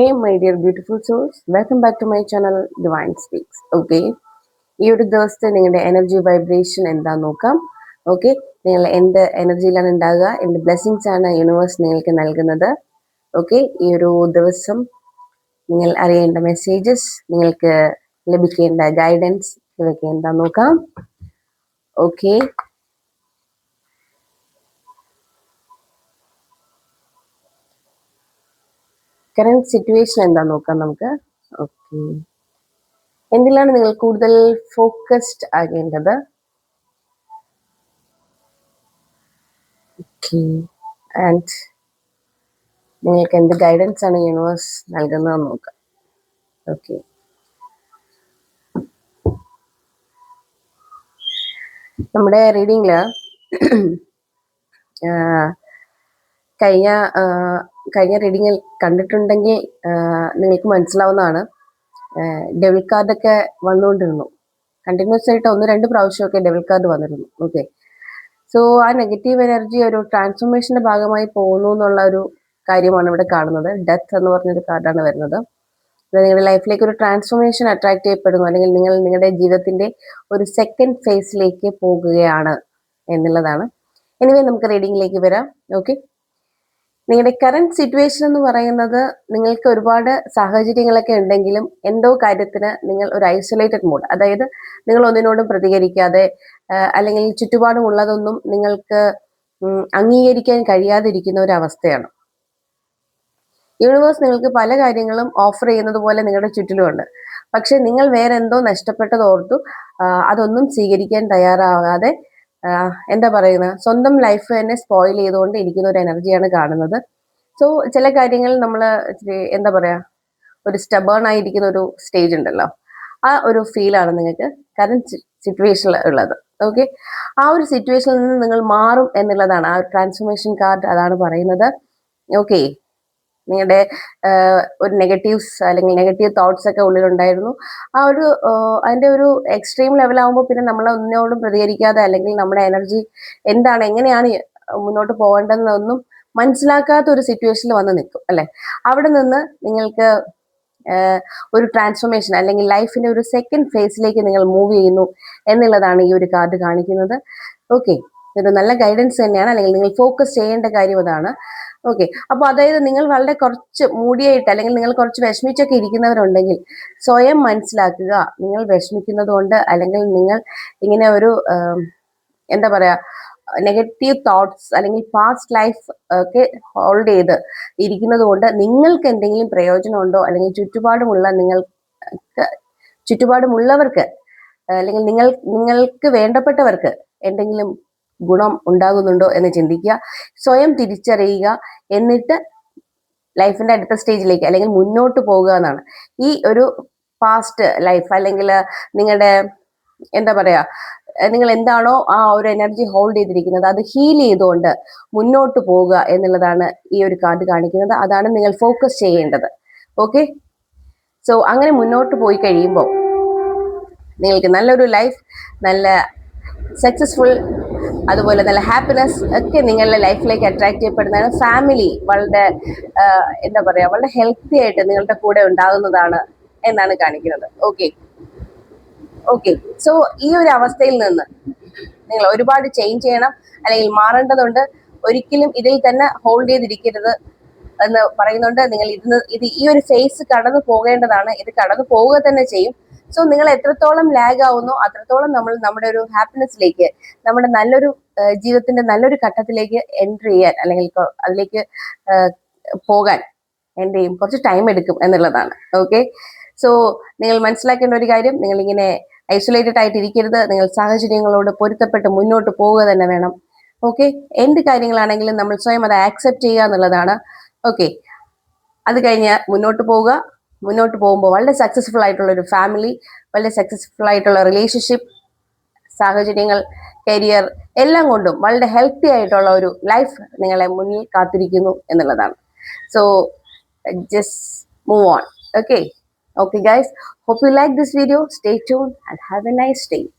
Hey my dear beautiful souls welcome back to my channel divine speaks okay ഈ ഒരു ദിവസത്തെ നിങ്ങളുടെ energy vibration എന്താന്ന് നോക്കാം? ഓക്കെ നിങ്ങൾ എന്ത് എനർജിയിലാണ് ഉണ്ടാകുക? എന്ത് ബ്ലെസ്സിങ്സ് ആണ് യൂണിവേഴ്സ് നിങ്ങൾക്ക് നൽകുന്നത്? ഓക്കെ ഈ ഒരു ദിവസം നിങ്ങൾ അറിയേണ്ട മെസ്സേജസ് നിങ്ങൾക്ക് ലഭിക്കേണ്ട ഗൈഡൻസ് ഇവയ്ക്ക് എന്താ നോക്കാം? ഓക്കെ കറണ്ട് സിറ്റുവേഷൻ എന്താ നോക്കാം നമുക്ക്? ഓക്കെ എന്തിലാണ് നിങ്ങൾ കൂടുതൽ ഫോക്കസ്ഡ് ആകേണ്ടത്? ആൻഡ് നിങ്ങൾക്ക് എന്ത് ഗൈഡൻസ് ആണ് യൂണിവേഴ്സ് നൽകുന്നത് നോക്കാം. ഓക്കെ നമ്മുടെ റീഡിങ്ങിൽ കഴിഞ്ഞ കഴിഞ്ഞ റീഡിങ്ങിൽ കണ്ടിട്ടുണ്ടെങ്കിൽ നിങ്ങൾക്ക് മനസ്സിലാവുന്നതാണ്. ഡെബിൾ കാർഡൊക്കെ വന്നുകൊണ്ടിരുന്നു. കണ്ടിന്യൂസ് ആയിട്ട് ഒന്ന് രണ്ട് പ്രാവശ്യമൊക്കെ ഡെബിൾ കാർഡ് വന്നിരുന്നു. ഓക്കെ സോ ആ നെഗറ്റീവ് എനർജി ഒരു ട്രാൻസ്ഫോർമേഷന്റെ ഭാഗമായി പോകുന്നു എന്നുള്ള ഒരു കാര്യമാണ് ഇവിടെ കാണുന്നത്. ഡെത്ത് എന്ന് പറഞ്ഞൊരു കാർഡാണ് വരുന്നത്. നിങ്ങളുടെ ലൈഫിലേക്ക് ഒരു ട്രാൻസ്ഫോർമേഷൻ അട്രാക്ട് ചെയ്യപ്പെടുന്നു. അല്ലെങ്കിൽ നിങ്ങൾ നിങ്ങളുടെ ജീവിതത്തിന്റെ ഒരു സെക്കൻഡ് ഫേസിലേക്ക് പോകുകയാണ് എന്നുള്ളതാണ്. എനിവേ നമുക്ക് റീഡിങ്ങിലേക്ക് വരാം. ഓക്കെ നിങ്ങളുടെ കറണ്ട് സിറ്റുവേഷൻ എന്ന് പറയുന്നത് നിങ്ങൾക്ക് ഒരുപാട് സാഹചര്യങ്ങളൊക്കെ ഉണ്ടെങ്കിലും എന്തോ കാര്യത്തിന് നിങ്ങൾ ഒരു ഐസൊലേറ്റഡ് മൂഡ് അതായത് നിങ്ങൾ ഒന്നിനോടും പ്രതികരിക്കാതെ അല്ലെങ്കിൽ ചുറ്റുപാടും ഉള്ളതൊന്നും നിങ്ങൾക്ക് അംഗീകരിക്കാൻ കഴിയാതിരിക്കുന്ന ഒരു അവസ്ഥയാണ്. യൂണിവേഴ്സ് നിങ്ങൾക്ക് പല കാര്യങ്ങളും ഓഫർ ചെയ്യുന്നത് പോലെ നിങ്ങളുടെ ചുറ്റിലുമുണ്ട് പക്ഷെ നിങ്ങൾ വേറെ എന്തോ നഷ്ടപ്പെട്ടത് ഓർത്തു അതൊന്നും സ്വീകരിക്കാൻ തയ്യാറാകാതെ എന്താ പറയുന്നത് സ്വന്തം ലൈഫ് തന്നെ സ്പോയിൽ ചെയ്തുകൊണ്ട് ഇരിക്കുന്ന ഒരു എനർജിയാണ് കാണുന്നത്. സോ ചില കാര്യങ്ങൾ നമ്മൾ എന്താ പറയാ ഒരു സ്റ്റബേൺ ആയിരിക്കുന്ന ഒരു സ്റ്റേജ് ഉണ്ടല്ലോ. ആ ഒരു ഫീലാണ് നിങ്ങൾക്ക് കറണ്ട് സിറ്റുവേഷനിൽ ഉള്ളത്. ഓക്കെ ആ ഒരു സിറ്റുവേഷനിൽ നിന്ന് നിങ്ങൾ മാറും എന്നുള്ളതാണ്. ആ ഒരു ട്രാൻസ്ഫോർമേഷൻ കാർഡ് അതാണ് പറയുന്നത്. ഓക്കെ നിങ്ങളുടെ ഒരു നെഗറ്റീവ്സ് അല്ലെങ്കിൽ നെഗറ്റീവ് തോട്ട്സ് ഒക്കെ ഉള്ളിലുണ്ടായിരുന്നു. ആ ഒരു അതിന്റെ ഒരു എക്സ്ട്രീം ലെവൽ ആകുമ്പോൾ പിന്നെ നമ്മൾ ഒന്നിനോടും പ്രതികരിക്കാതെ അല്ലെങ്കിൽ നമ്മുടെ എനർജി എന്താണ് എങ്ങനെയാണ് മുന്നോട്ട് പോകേണ്ടതെന്നൊന്നും മനസ്സിലാക്കാത്ത ഒരു സിറ്റുവേഷനിൽ വന്ന് നിൽക്കും അല്ലെ? അവിടെ നിന്ന് നിങ്ങൾക്ക് ഒരു ട്രാൻസ്ഫോർമേഷൻ അല്ലെങ്കിൽ ലൈഫിന്റെ ഒരു സെക്കൻഡ് ഫേസിലേക്ക് നിങ്ങൾ മൂവ് ചെയ്യുന്നു എന്നുള്ളതാണ് ഈ ഒരു കാർഡ് കാണിക്കുന്നത്. ഓക്കെ ഒരു നല്ല ഗൈഡൻസ് തന്നെയാണ്. അല്ലെങ്കിൽ നിങ്ങൾ ഫോക്കസ് ചെയ്യേണ്ട കാര്യം അതാണ്. ഓക്കെ അപ്പോൾ അതായത് നിങ്ങൾ വളരെ കുറച്ച് മൂടിയായിട്ട് അല്ലെങ്കിൽ നിങ്ങൾ കുറച്ച് വിഷമിച്ചൊക്കെ ഇരിക്കുന്നവരുണ്ടെങ്കിൽ സ്വയം മനസ്സിലാക്കുക. നിങ്ങൾ വിഷമിക്കുന്നത് കൊണ്ട് അല്ലെങ്കിൽ നിങ്ങൾ ഇങ്ങനെ ഒരു എന്താ പറയാ നെഗറ്റീവ് തോട്ട്സ് അല്ലെങ്കിൽ പാസ്റ്റ് ലൈഫ് ഒക്കെ ഹോൾഡ് ചെയ്ത് ഇരിക്കുന്നത് കൊണ്ട് നിങ്ങൾക്ക് എന്തെങ്കിലും പ്രയോജനമുണ്ടോ? അല്ലെങ്കിൽ ചുറ്റുപാടുമുള്ള നിങ്ങൾക്ക് ചുറ്റുപാടുമുള്ളവർക്ക് അല്ലെങ്കിൽ നിങ്ങൾ നിങ്ങൾക്ക് വേണ്ടപ്പെട്ടവർക്ക് എന്തെങ്കിലും ഗുണം ഉണ്ടാകുന്നുണ്ടോ എന്ന് ചിന്തിക്കുക സ്വയം തിരിച്ചറിയുക എന്നിട്ട് ലൈഫിന്റെ അടുത്ത സ്റ്റേജിലേക്ക് അല്ലെങ്കിൽ മുന്നോട്ട് പോകുക എന്നാണ്. ഈ ഒരു പാസ്റ്റ് ലൈഫ് അല്ലെങ്കിൽ നിങ്ങളുടെ എന്താ പറയാ നിങ്ങൾ എന്താണോ ആ ഒരു എനർജി ഹോൾഡ് ചെയ്തിരിക്കുന്നത് അത് ഹീൽ ചെയ്തുകൊണ്ട് മുന്നോട്ട് പോവുക എന്നുള്ളതാണ് ഈ ഒരു കാർഡ് കാണിക്കുന്നത്. അതാണ് നിങ്ങൾ ഫോക്കസ് ചെയ്യേണ്ടത്. ഓക്കെ സോ അങ്ങനെ മുന്നോട്ട് പോയി കഴിയുമ്പോൾ നിങ്ങൾക്ക് നല്ലൊരു ലൈഫ് നല്ല സക്സസ്ഫുൾ അതുപോലെ നല്ല ഹാപ്പിനെസ് ഒക്കെ നിങ്ങളുടെ ലൈഫിലേക്ക് അട്രാക്ട് ചെയ്യപ്പെടുന്നതാണ്. ഫാമിലി വളരെ എന്താ പറയുക വളരെ ഹെൽത്തി ആയിട്ട് നിങ്ങളുടെ കൂടെ ഉണ്ടാകുന്നതാണ് എന്നാണ് കാണിക്കുന്നത്. ഓക്കെ ഓക്കെ സോ ഈ ഒരു അവസ്ഥയിൽ നിന്ന് നിങ്ങൾ ഒരുപാട് ചേഞ്ച് ചെയ്യണം. അല്ലെങ്കിൽ മാറേണ്ടതുണ്ട്. ഒരിക്കലും ഇതിൽ തന്നെ ഹോൾഡ് ചെയ്തിരിക്കരുത് എന്ന് പറയുന്നുണ്ട്. നിങ്ങൾ ഇതിന് ഇത് ഈ ഒരു ഫേസ് കടന്നു പോകേണ്ടതാണ്. ഇത് കടന്നു പോവുക തന്നെ ചെയ്യും. സോ നിങ്ങൾ എത്രത്തോളം ലാഗ് ആവുന്നോ അത്രത്തോളം നമ്മൾ നമ്മുടെ ഒരു ഹാപ്പിനെസ്സിലേക്ക് നമ്മുടെ നല്ലൊരു ജീവിതത്തിന്റെ നല്ലൊരു ഘട്ടത്തിലേക്ക് എൻട്രി ചെയ്യാൻ അല്ലെങ്കിൽ അതിലേക്ക് പോകാൻ എന്ത് ചെയ്യും? കുറച്ച് ടൈം എടുക്കും എന്നുള്ളതാണ്. ഓക്കെ സോ നിങ്ങൾ മനസ്സിലാക്കേണ്ട ഒരു കാര്യം നിങ്ങൾ ഇങ്ങനെ ഐസൊലേറ്റഡ് ആയിട്ട് ഇരിക്കരുത്. നിങ്ങൾ സാഹചര്യങ്ങളോട് പൊരുത്തപ്പെട്ട് മുന്നോട്ട് പോവുക തന്നെ വേണം. ഓക്കെ എന്ത് കാര്യങ്ങളാണെങ്കിലും നമ്മൾ സ്വയം അത് ആക്സെപ്റ്റ് ചെയ്യുക എന്നുള്ളതാണ്. ഓക്കെ അത് കഴിഞ്ഞ് മുന്നോട്ട് പോവുക. മുന്നോട്ട് പോകുമ്പോൾ വളരെ സക്സസ്ഫുൾ ആയിട്ടുള്ള ഒരു ഫാമിലി വളരെ സക്സസ്ഫുൾ ആയിട്ടുള്ള റിലേഷൻഷിപ്പ് സാഹചര്യങ്ങൾ കരിയർ എല്ലാം കൊണ്ടും വളരെ ഹെൽത്തി ആയിട്ടുള്ള ഒരു ലൈഫ് നിങ്ങളെ മുന്നിൽ കാത്തിരിക്കുന്നു എന്നുള്ളതാണ്. So just move on okay okay guys hope you like this video stay tune and have a nice day